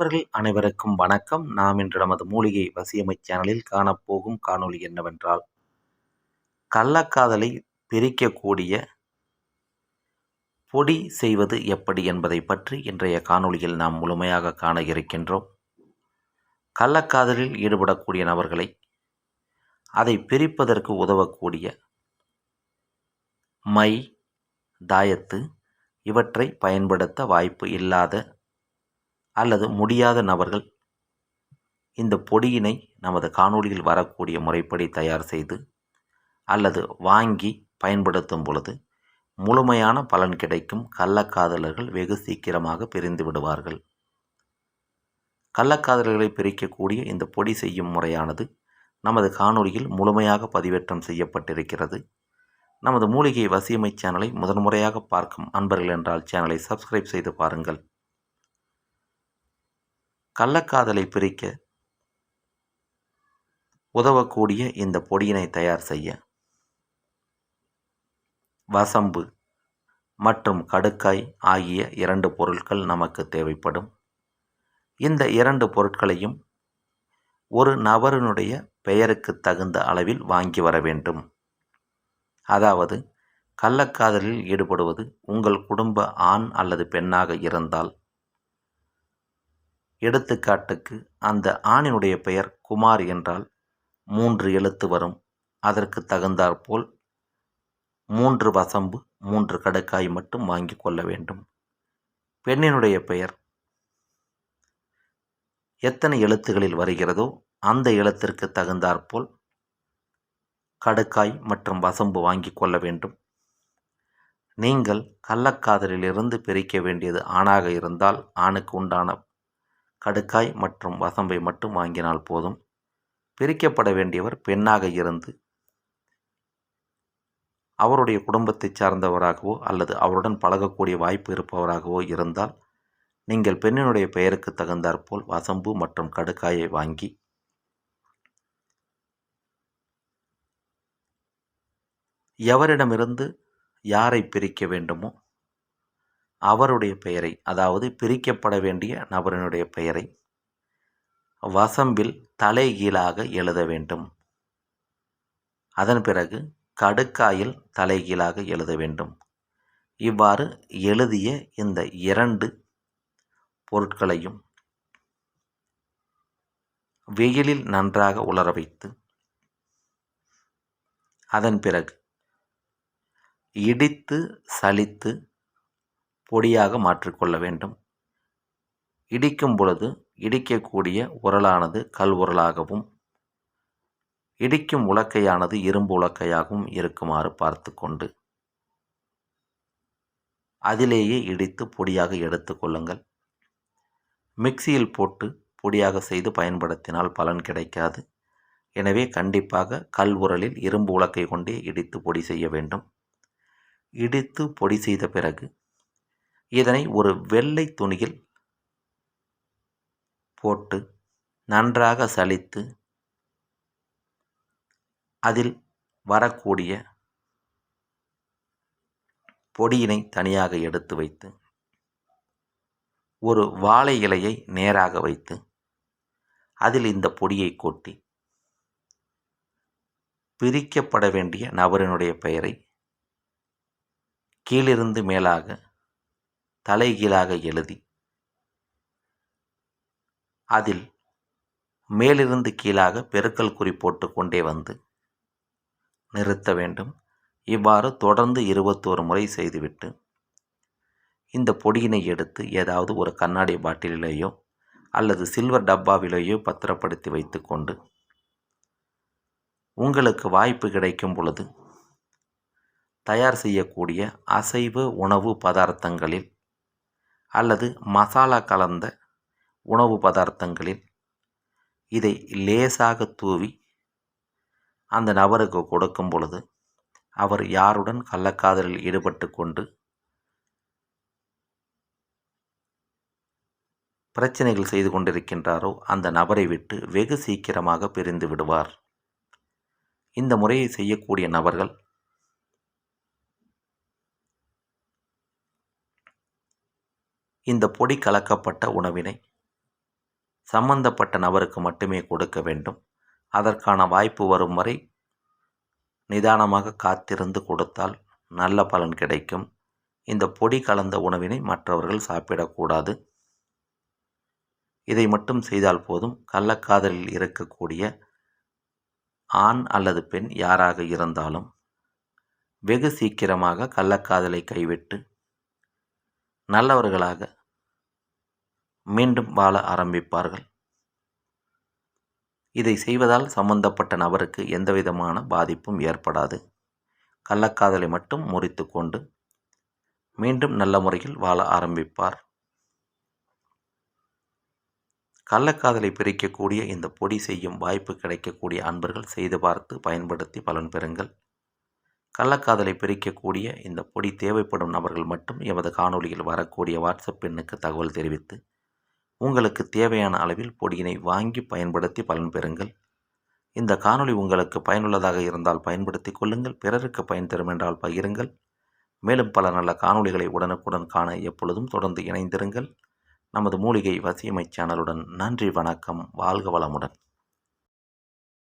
நண்பர்கள் அனைவருக்கும் வணக்கம். நாம் இன்று நமது மூலிகை வசியமை சேனலில் காணப்போகும் காணொளி என்னவென்றால் கள்ளக்காதலை பிரிக்கக்கூடிய பொடி செய்வது எப்படி என்பதை பற்றி இன்றைய காணொளியில் நாம் முழுமையாக காண இருக்கின்றோம். கள்ளக்காதலில் ஈடுபடக்கூடிய நபர்களை அதை பிரிப்பதற்கு உதவக்கூடிய மை தாயத்து இவற்றை பயன்படுத்த வாய்ப்பு இல்லாத அல்லது முடியாத நபர்கள் இந்த பொடியினை நமது காணொளியில் வரக்கூடிய முறைப்படி தயார் செய்து அல்லது வாங்கி பயன்படுத்தும் பொழுது முழுமையான பலன் கிடைக்கும் கள்ளக்காதலர்கள் வெகு சீக்கிரமாக பிரிந்து விடுவார்கள். கள்ளக்காதலர்களை பிரிக்கக்கூடிய இந்த பொடி செய்யும் முறையானது நமது காணொளியில் முழுமையாக பதிவேற்றம் செய்யப்பட்டிருக்கிறது. நமது மூலிகை வசியமை சேனலை முதன்முறையாக பார்க்கும் அன்பர்கள் என்றால் சேனலை சப்ஸ்கிரைப் செய்து பாருங்கள். கள்ளக்காதலை பிரிக்க உதவக்கூடிய இந்த பொடியினை தயார் செய்ய வசம்பு மற்றும் கடுக்காய் ஆகிய இரண்டு பொருட்கள் நமக்கு தேவைப்படும். இந்த இரண்டு பொருட்களையும் ஒரு நபரினுடைய பெயருக்கு தகுந்த அளவில் வாங்கி வர வேண்டும். அதாவது கள்ளக்காதலில் ஈடுபடுவது உங்கள் குடும்ப ஆண் அல்லது பெண்ணாக இருந்தால் எடுத்துக்காட்டுக்கு அந்த ஆணினுடைய பெயர் குமார் என்றால் மூன்று எழுத்து வரும். அதற்கு தகுந்தாற்போல் மூன்று வசம்பு மூன்று கடுக்காய் மட்டும் வாங்கி கொள்ள வேண்டும். பெண்ணினுடைய பெயர் எத்தனை எழுத்துகளில் வருகிறதோ அந்த எழுத்திற்கு தகுந்தாற்போல் கடுக்காய் மற்றும் வசம்பு வாங்கி கொள்ள வேண்டும். நீங்கள் கள்ளக்காதலிலிருந்து பிரிக்க வேண்டியது ஆணாக இருந்தால் ஆணுக்கு உண்டான கடுக்காய் மற்றும் வசம்பை மட்டும் வாங்கினால் போதும். பிரிக்கப்பட வேண்டியவர் பெண்ணாக இருந்து அவருடைய குடும்பத்தை சார்ந்தவராகவோ அல்லது அவருடன் பழகக்கூடிய வாய்ப்பு இருப்பவராகவோ இருந்தால் நீங்கள் பெண்ணினுடைய பெயருக்கு தகுந்தாற்போல் வசம்பு மற்றும் கடுக்காயை வாங்கி எவரிடமிருந்து யாரை பிரிக்க வேண்டுமோ அவருடைய பெயரை அதாவது பிரிக்கப்பட வேண்டிய நபரினுடைய பெயரை வசம்பில் தலைகீழாக எழுத வேண்டும். அதன் பிறகு கடுக்காயில் தலைகீழாக எழுத வேண்டும். இவ்வாறு எழுதிய இந்த இரண்டு பொருட்களையும் வெயிலில் நன்றாக உலர வைத்து அதன் பிறகு இடித்து சலித்து பொடியாக மாற்றிக்கொள்ள வேண்டும். இடிக்கும் பொழுது இடிக்கக்கூடிய உரலானது கல் உரலாகவும் இடிக்கும் உலக்கையானது இரும்பு உலக்கையாகவும் இருக்குமாறு பார்த்து கொண்டு அதிலேயே இடித்து பொடியாக எடுத்துக்கொள்ளுங்கள் மிக்சியில் போட்டு பொடியாக செய்து பயன்படுத்தினால் பலன் கிடைக்காது. எனவே கண்டிப்பாக கல் உரலில் இரும்பு உலக்கை கொண்டே இடித்து பொடி செய்ய வேண்டும். இடித்து பொடி செய்த பிறகு இதனை ஒரு வெள்ளை துணியில் போட்டு நன்றாக சலித்து அதில் வரக்கூடிய பொடியினை தனியாக எடுத்து வைத்து ஒரு வாழை இலையை நேராக வைத்து அதில் இந்த பொடியை கொட்டி பிரிக்கப்பட வேண்டிய நபரினுடைய பெயரை கீழிருந்து மேலாக தலைகீழாக எழுதி. அதில் மேலிருந்து கீழாக பெருக்கல் குறி போட்டு கொண்டே வந்து நிறுத்த வேண்டும். இவ்வாறு தொடர்ந்து இருபத்தோரு முறை செய்துவிட்டு இந்த பொடியினை எடுத்து ஏதாவது ஒரு கண்ணாடி பாட்டிலேயோ அல்லது சில்வர் டப்பாவிலேயோ பத்திரப்படுத்தி வைத்துக்கொண்டு உங்களுக்கு வாய்ப்பு கிடைக்கும் பொழுது தயார் செய்யக்கூடிய அசைவ உணவு பதார்த்தங்களில் அல்லது மசாலா கலந்த உணவு பதார்த்தங்களில் இதை லேசாக தூவி அந்த நபருக்கு கொடுக்கும் பொழுது அவர் யாருடன் கள்ளக்காதலில் ஈடுபட்டு கொண்டு பிரச்சனைகள் செய்து கொண்டிருக்கின்றாரோ அந்த நபரை விட்டு வெகு சீக்கிரமாக பிரிந்து விடுவார். இந்த முறையை செய்யக்கூடிய நபர்கள் இந்த பொடி கலக்கப்பட்ட உணவினை சம்பந்தப்பட்ட நபருக்கு மட்டுமே கொடுக்க வேண்டும். அதற்கான வாய்ப்பு வரும் வரை நிதானமாக காத்திருந்து கொடுத்தால் நல்ல பலன் கிடைக்கும். இந்த பொடி கலந்த உணவினை மற்றவர்கள் சாப்பிடக்கூடாது. இதை மட்டும் செய்தால் போதும். கள்ளக்காதலில் இருக்கக்கூடிய ஆண் அல்லது பெண் யாராக இருந்தாலும் வெகு சீக்கிரமாக கள்ளக்காதலை கைவிட்டு நல்லவர்களாக மீண்டும் வாழ ஆரம்பிப்பார்கள். இதை செய்வதால் சம்பந்தப்பட்ட நபருக்கு எந்தவிதமான பாதிப்பும் ஏற்படாது. கள்ளக்காதலை மட்டும் முறித்து கொண்டு மீண்டும் நல்ல முறையில் வாழ ஆரம்பிப்பார். கள்ளக்காதலை பிரிக்கக்கூடிய இந்த பொடி செய்யும் வாய்ப்பு கிடைக்கக்கூடிய அன்பர்கள் செய்து பார்த்து பயன்படுத்தி பலன் பெறுங்கள். கள்ளக்காதலை பிரிக்கக்கூடிய இந்த பொடி தேவைப்படும் நபர்கள் மட்டும் எமது காணொளியில் வரக்கூடிய வாட்ஸ்அப் எண்ணுக்கு தகவல் தெரிவித்து உங்களுக்கு தேவையான அளவில் பொடியினை வாங்கி பயன்படுத்தி பலன் பெறுங்கள். இந்த காணொளி உங்களுக்கு பயனுள்ளதாக இருந்தால் பயன்படுத்தி கொள்ளுங்கள் பிறருக்கு பயன் தரும் என்றால் பகிருங்கள். மேலும் பல நல்ல காணொளிகளை உடனுக்குடன் காண எப்பொழுதும் தொடர்ந்து இணைந்திருங்கள். நமது மூலிகை வசியமை சேனலுடன் நன்றி வணக்கம் வாழ்க வளமுடன்.